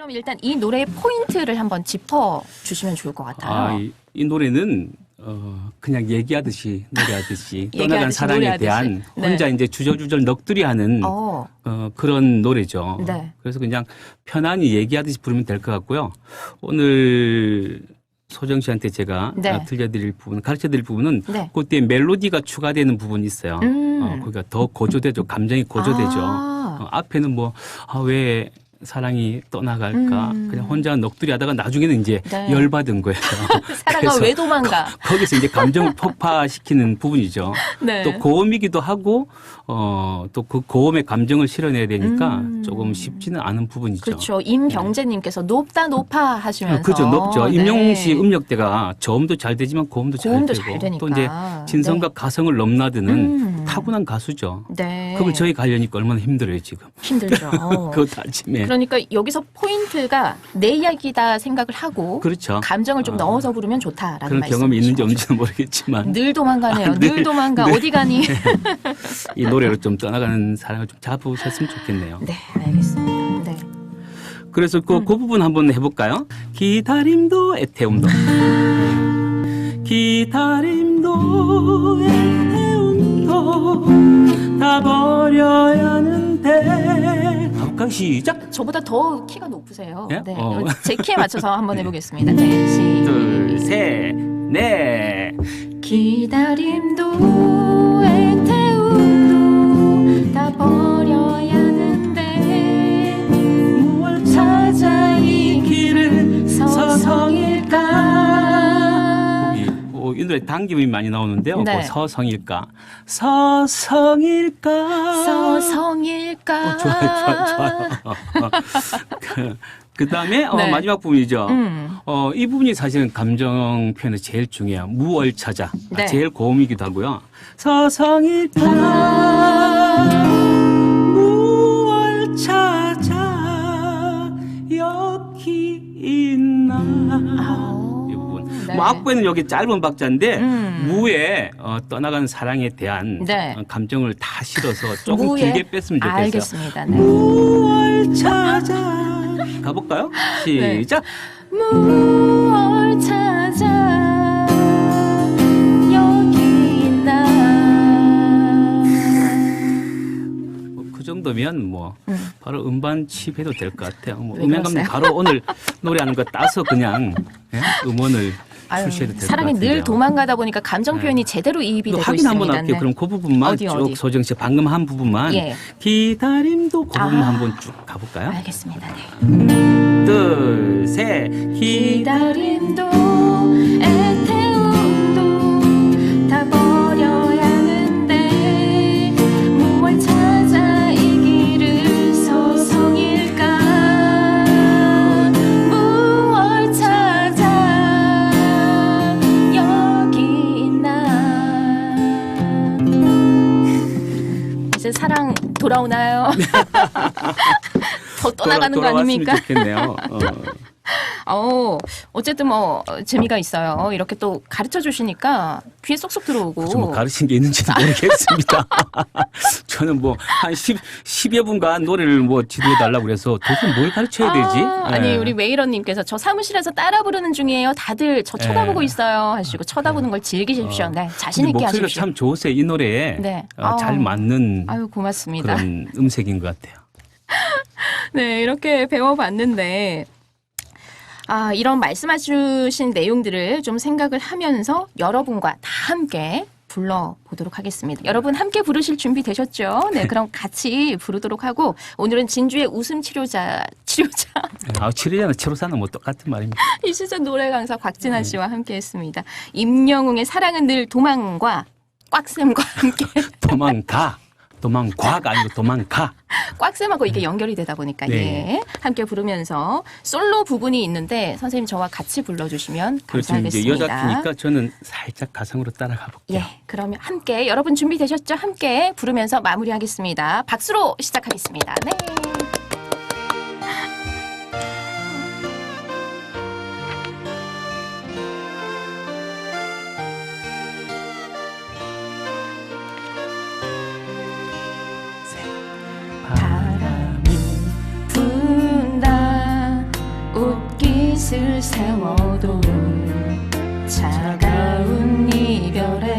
그럼 일단 이 노래의 포인트를 한번 짚어 주시면 좋을 것 같아요. 아, 이, 이 노래는 어, 그냥 얘기하듯이 노래하듯이 떠나간 사랑에 노래하듯이. 대한 네. 혼자 이제 주저주절 넋두리 하는 어, 어, 그런 노래죠. 네. 그래서 그냥 편안히 얘기하듯이 부르면 될 것 같고요. 오늘 소정 씨한테 제가 네. 어, 들려드릴 부분, 가르쳐드릴 부분은 네. 그때 멜로디가 추가되는 부분이 있어요. 음. 어, 그러니까 더 고조되죠. 감정이 고조되죠. 아. 어, 앞에는 뭐, 아, 왜 사랑이 떠나갈까? 음. 그냥 혼자 넋두리 하다가 나중에는 이제 네. 열받은 거예요. 사랑아 왜 도망가? 거 기서 이제 감정을 폭파시키는 부분이죠. 네. 또 고음이기도 하고, 어, 또 그 고음의 감정을 실어내야 되니까 음. 조금 쉽지는 않은 부분이죠. 그렇죠. 임병재님께서 높다 높아 하시면서 아, 그죠 높죠. 네. 임영웅 씨 음역대가 저음도 잘 되지만 고음도 잘 고음도 되고 잘 되니까. 또 이제 진성과 가성을 넘나드는 음. 타고난 가수죠. 네. 그걸 저희 가려니까 얼마나 힘들어요 지금. 힘들죠. 그것도 아침에. 그러니까 여기서 포인트가 내 이야기다 생각을 하고 그렇죠. 감정을 좀 어. 넣어서 부르면 좋다라는 그런 경험이 있는지. 없는지는 모르겠지만 늘 도망가네요. 아, 늘, 늘 도망가. 네. 어디 가니? 이 노래로 좀 떠나가는 사랑을 좀 잡으셨으면 좋겠네요. 네, 알겠습니다. 네. 그래서 그, 음. 그 부분 한번 해볼까요? 기다림도 애태움도 기다림도 애태움도 다 버려야 하는데 가볼까 시작 저보다 더 키가 높으세요. 예? 네. 어. 제 키에 맞춰서 한번 해보겠습니다. 네, 시작. 둘 셋 넷 기다림도 애태움도 노래 당김이 많이 나오는데요. 네. 뭐 서성일까 서성일까 서성일까 어, 좋아요, 좋아요, 좋아요. 그 다음에 어, 네. 마지막 부분이죠. 음. 어, 이 부분이 사실은 감정 표현에 제일 중요해요. 무얼차자. 아, 네. 제일 고음이기도 하고요. 서성일까 무얼차자 여기 있나 부분. 네. 뭐 악보에는 여기 짧은 박자인데 음. 무에 어, 떠나가는 사랑에 대한 네. 어, 감정을 다 실어서 조금 무에? 길게 뺐으면 좋겠어요. 알겠습니다. 네. 무얼 찾아 가볼까요? 네. 시작. 무얼 찾아 여기 있나 뭐그 정도면 뭐 음. 바로 음반 칩해도 될 것 같아요. 뭐 왜 음향 감독 그러세요? 바로 오늘 노래하는 거 따서 그냥 예? 음원을 아유, 출시해도 될것 사람이 같은데요. 늘 도망가다 보니까 감정 네. 표현이 제대로 이입이 또 되고 확인 있습니다. 한번 할게요. 네. 그럼 그 부분만 어디, 쭉 어디? 소정 씨 방금 한 부분만 예. 기다림도 그 부분 아. 한번 쭉 가볼까요? 알겠습니다. 네. 둘, 셋, 기. 기다림도 애 이제 사랑 돌아오나요? 더 떠나가는 거 돌아- 돌아왔으면 아닙니까? 좋겠네요. 어. 어, 어쨌든 뭐 어, 재미가 있어요. 이렇게 또 가르쳐 주시니까 귀에 쏙쏙 들어오고. 좀뭐 가르친 게 있는지는 모르겠습니다. 저는 뭐 한 10, 10여 분간 노래를 뭐 지도해 달라고 그래서 도대체 뭘 가르쳐야 되지? 아, 니 예. 우리 웨이러님께서 저 사무실에서 따라 부르는 중이에요. 다들 저 쳐다보고 예. 있어요. 하시고 쳐다보는 걸 즐기십시오. 어. 네, 자신 있게 목소리가 하십시오. 참 좋으세요. 이 노래에 네. 어, 잘. 맞는 아유 고맙습니다. 그런 음색인 것 같아요. 네, 이렇게 배워봤는데. 아, 이런 말씀해주신 내용들을 좀 생각을 하면서 여러분과 다 함께 불러보도록 하겠습니다. 여러분 함께 부르실 준비 되셨죠? 네, 그럼 같이 부르도록 하고 오늘은 진주의 웃음 치료자, 치료자 아, 치료자나 치료사는 뭐 똑같은 말입니다. 이 시즌 노래 강사 곽진아 씨와 함께 했습니다. 임영웅의 사랑은 늘 도망과 꽉쌤과 함께 도망가. 도망과가 아니고 도망가. 꽉쌤하고 이게 연결이 되다 보니까 네. 예 함께 부르면서 솔로 부분이 있는데 선생님 저와 같이 불러주시면 그렇죠. 이제 감사하겠습니다. 여자 키니까 저는 살짝 가성으로 따라가 볼게요. 예, 그러면 함께 여러분 준비되셨죠? 함께 부르면서 마무리하겠습니다. 박수로 시작하겠습니다. 네. 곁을 세워도 차가운 이별에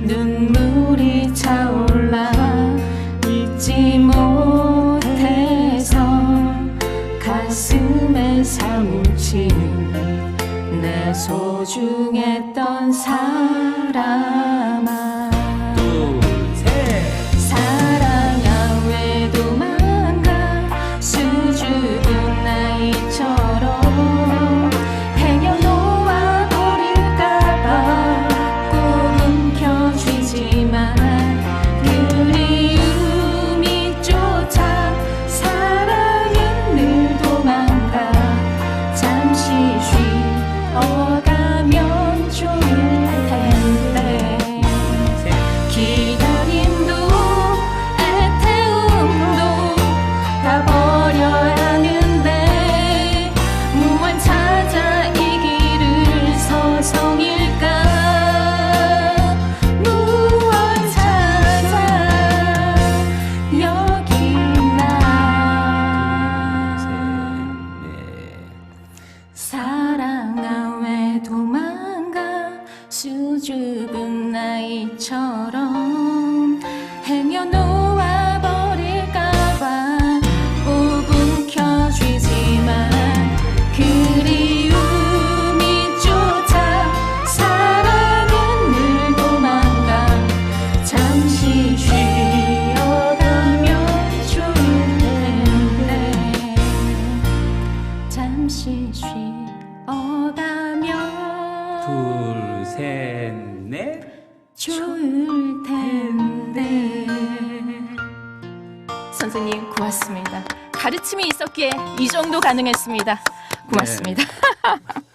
눈물이 차올라 잊지 못해서 가슴에 사무치는 내 소중 좋을 텐데 선생님 고맙습니다. 가르침이 있었기에 이 정도 가능했습니다. 고맙습니다. 네.